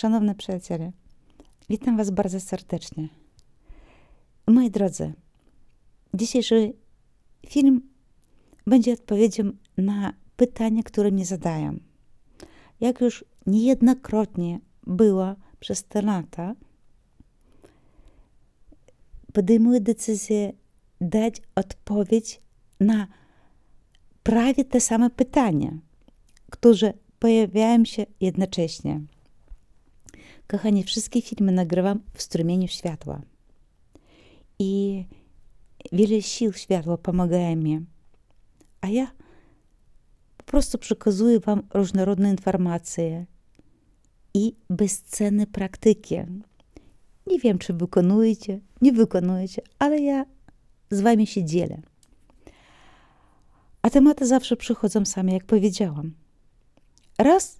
Szanowne przyjaciele, witam Was bardzo serdecznie. Moi drodzy, dzisiejszy film będzie odpowiedzią na pytania, które mi zadają. Jak już niejednokrotnie było przez te lata, podejmuję decyzję dać odpowiedź na prawie te same pytania, które pojawiają się jednocześnie. Kochani, wszystkie filmy nagrywam w strumieniu światła. I wiele sił światła pomagają mi. A ja po prostu przekazuję Wam różnorodne informacje i bezcenne praktyki. Nie wiem, czy wykonujecie, nie wykonujecie, ale ja z Wami się dzielę. A tematy zawsze przychodzą same, jak powiedziałam. Raz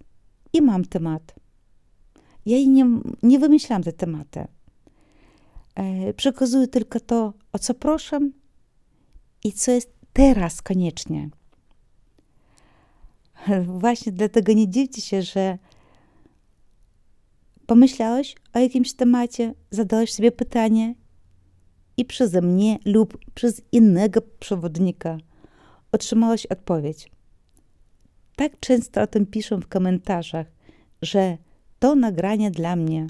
i mam temat. Ja nie, nie wymyślam te tematy. E, przekazuję tylko to, o co proszę i co jest teraz koniecznie. Właśnie dlatego nie dziwcie się, że pomyślałeś o jakimś temacie, zadałeś sobie pytanie i przeze mnie lub przez innego przewodnika otrzymałeś odpowiedź. Tak często o tym piszą w komentarzach, że to nagranie dla mnie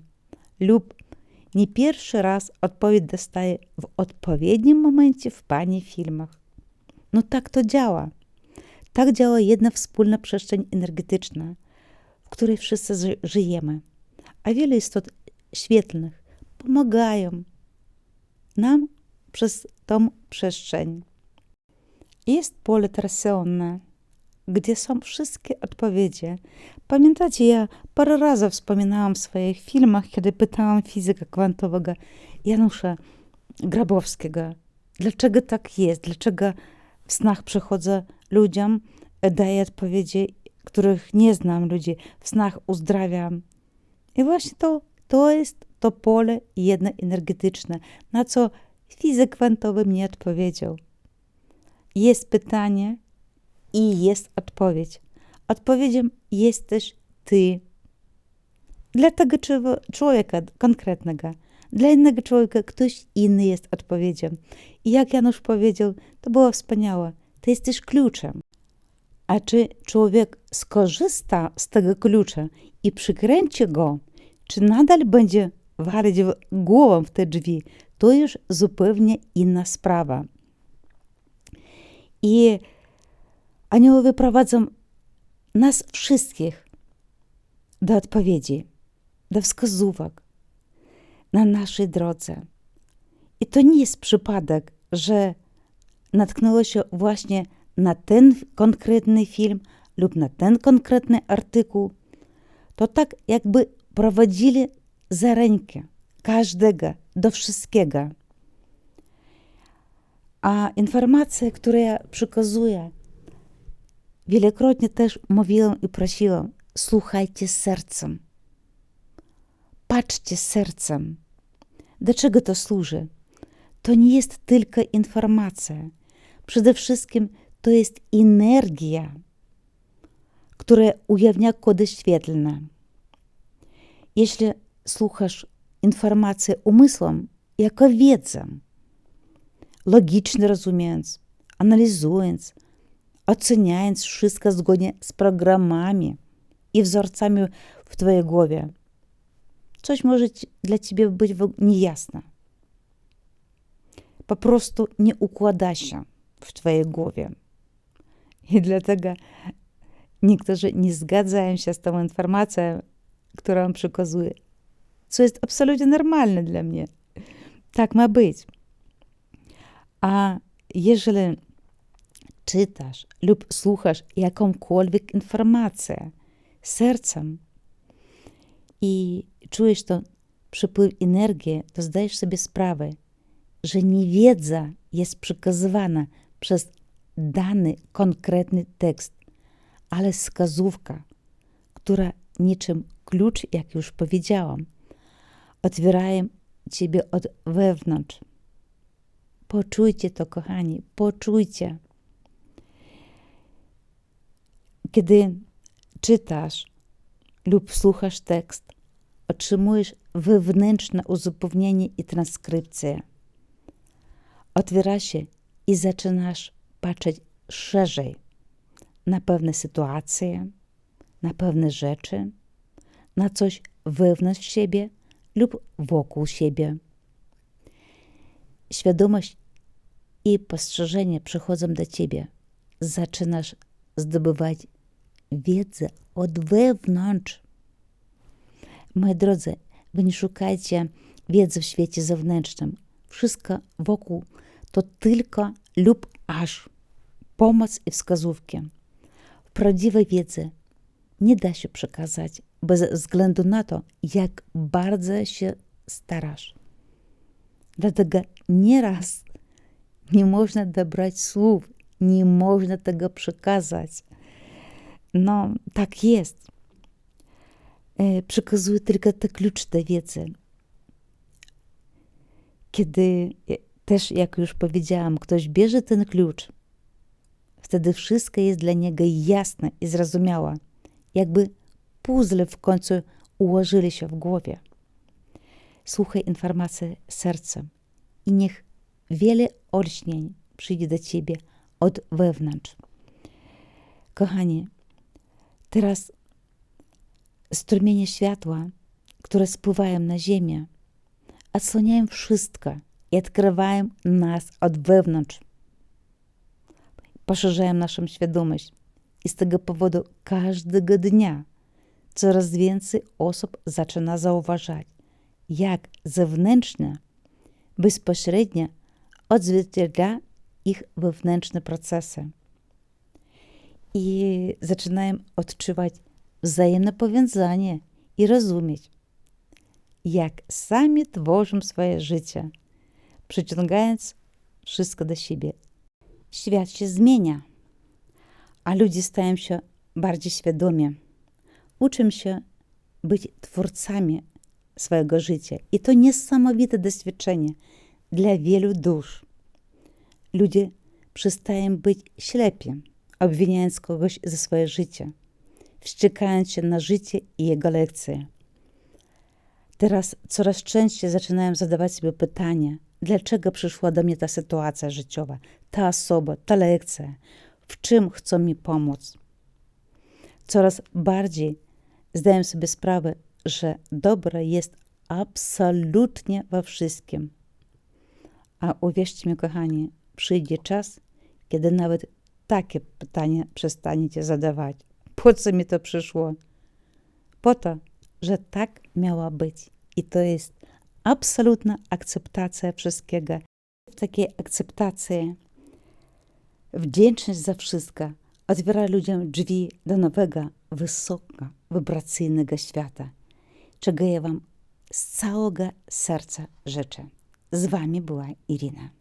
lub nie pierwszy raz odpowiedź dostaję w odpowiednim momencie w Pani filmach. No tak to działa. Tak działa jedna wspólna przestrzeń energetyczna, w której wszyscy żyjemy. A wiele istot świetlnych pomagają nam przez tą przestrzeń. Jest pole trasionne, gdzie są wszystkie odpowiedzi. Pamiętacie, ja parę razy wspominałam w swoich filmach, kiedy pytałam fizyka kwantowego Janusza Grabowskiego, dlaczego tak jest, dlaczego w snach przychodzę ludziom, daję odpowiedzi, których nie znam ludzi, w snach uzdrawiam. I właśnie to, to jest to pole jedno energetyczne, na co fizyk kwantowy mnie odpowiedział. Jest pytanie, i jest odpowiedź. Odpowiedzią jesteś ty. Dla tego człowieka konkretnego, dla innego człowieka ktoś inny jest odpowiedzią. I jak Janusz powiedział, to było wspaniałe. Ty jesteś kluczem. A czy człowiek skorzysta z tego klucza i przykręci go, czy nadal będzie walić głową w te drzwi, to już zupełnie inna sprawa. I Aniołowie prowadzą nas wszystkich do odpowiedzi, do wskazówek na naszej drodze. I to nie jest przypadek, że natknęło się właśnie na ten konkretny film lub na ten konkretny artykuł. To tak jakby prowadzili za rękę każdego do wszystkiego. A informacje, które ja przekazuję, Wielokrotnie też mówiłam i prosiłam: słuchajcie sercem. Patrzcie sercem. Do czego to służy? To nie jest tylko informacja. Przede wszystkim to jest energia, która ujawnia kody świetlne. Jeśli słuchasz informacji umysłem, jako wiedzę, logicznie rozumiejąc, analizując, wszystko zgodnie z programami i wzorcami w Twojej głowie. Coś może dla Ciebie być niejasne. Po prostu nie układa się w Twojej głowie. I dlatego niektórzy nie zgadzają się z tą informacją, którą przekazuję, co jest absolutnie normalne dla mnie. Tak ma być. A jeżeli czytasz lub słuchasz jakąkolwiek informację sercem i czujesz to przepływ energii, to zdajesz sobie sprawę, że niewiedza jest przekazywana przez dany konkretny tekst, ale wskazówka, która niczym klucz, jak już powiedziałam, otwierają ciebie od wewnątrz. Poczujcie to, kochani, poczujcie. Kiedy czytasz lub słuchasz tekst, otrzymujesz wewnętrzne uzupełnienie i transkrypcję. Otwiera się i zaczynasz patrzeć szerzej na pewne sytuacje, na pewne rzeczy, na coś wewnątrz siebie lub wokół siebie. Świadomość i postrzeżenie przychodzą do ciebie. Zaczynasz zdobywać wiedzę od wewnątrz. Moi drodzy, wy nie szukajcie wiedzy w świecie zewnętrznym. Wszystko wokół to tylko lub aż pomoc i wskazówki. Prawdziwej wiedzy nie da się przekazać bez względu na to, jak bardzo się starasz. Dlatego nieraz nie można dobrać słów, nie można tego przekazać. No, tak jest. E, przekazuję tylko te klucze do wiedzy. Kiedy e, też, jak już powiedziałam, ktoś bierze ten klucz, wtedy wszystko jest dla niego jasne i zrozumiałe, jakby puzzle w końcu ułożyli się w głowie. Słuchaj informacji sercem i niech wiele olśnień przyjdzie do ciebie od wewnątrz. Kochani, teraz strumienie światła, które spływają na ziemię, odsłaniają wszystko i odkrywają nas od wewnątrz. Poszerzają naszą świadomość i z tego powodu każdego dnia coraz więcej osób zaczyna zauważać, jak zewnętrzne bezpośrednio odzwierciedla ich wewnętrzne procesy. I zaczynają odczuwać wzajemne powiązanie i rozumieć, jak sami tworzą swoje życie, przyciągając wszystko do siebie. Świat się zmienia, a ludzie stają się bardziej świadomi. Uczą się być twórcami swojego życia. I to niesamowite doświadczenie dla wielu dusz. Ludzie przestają być ślepi, obwiniając kogoś za swoje życie, wściekając się na życie i jego lekcje. Teraz coraz częściej zaczynają zadawać sobie pytania, dlaczego przyszła do mnie ta sytuacja życiowa, ta osoba, ta lekcja, w czym chcą mi pomóc. Coraz bardziej zdaję sobie sprawę, że dobre jest absolutnie we wszystkim. A uwierzcie mi, kochani, przyjdzie czas, kiedy nawet takie pytania przestaniecie zadawać. Po co mi to przyszło? Po to, że tak miała być. I to jest absolutna akceptacja wszystkiego. W takiej akceptacji wdzięczność za wszystko otwiera ludziom drzwi do nowego, wysoko wibracyjnego świata, czego ja Wam z całego serca życzę. Z Wami była Irina.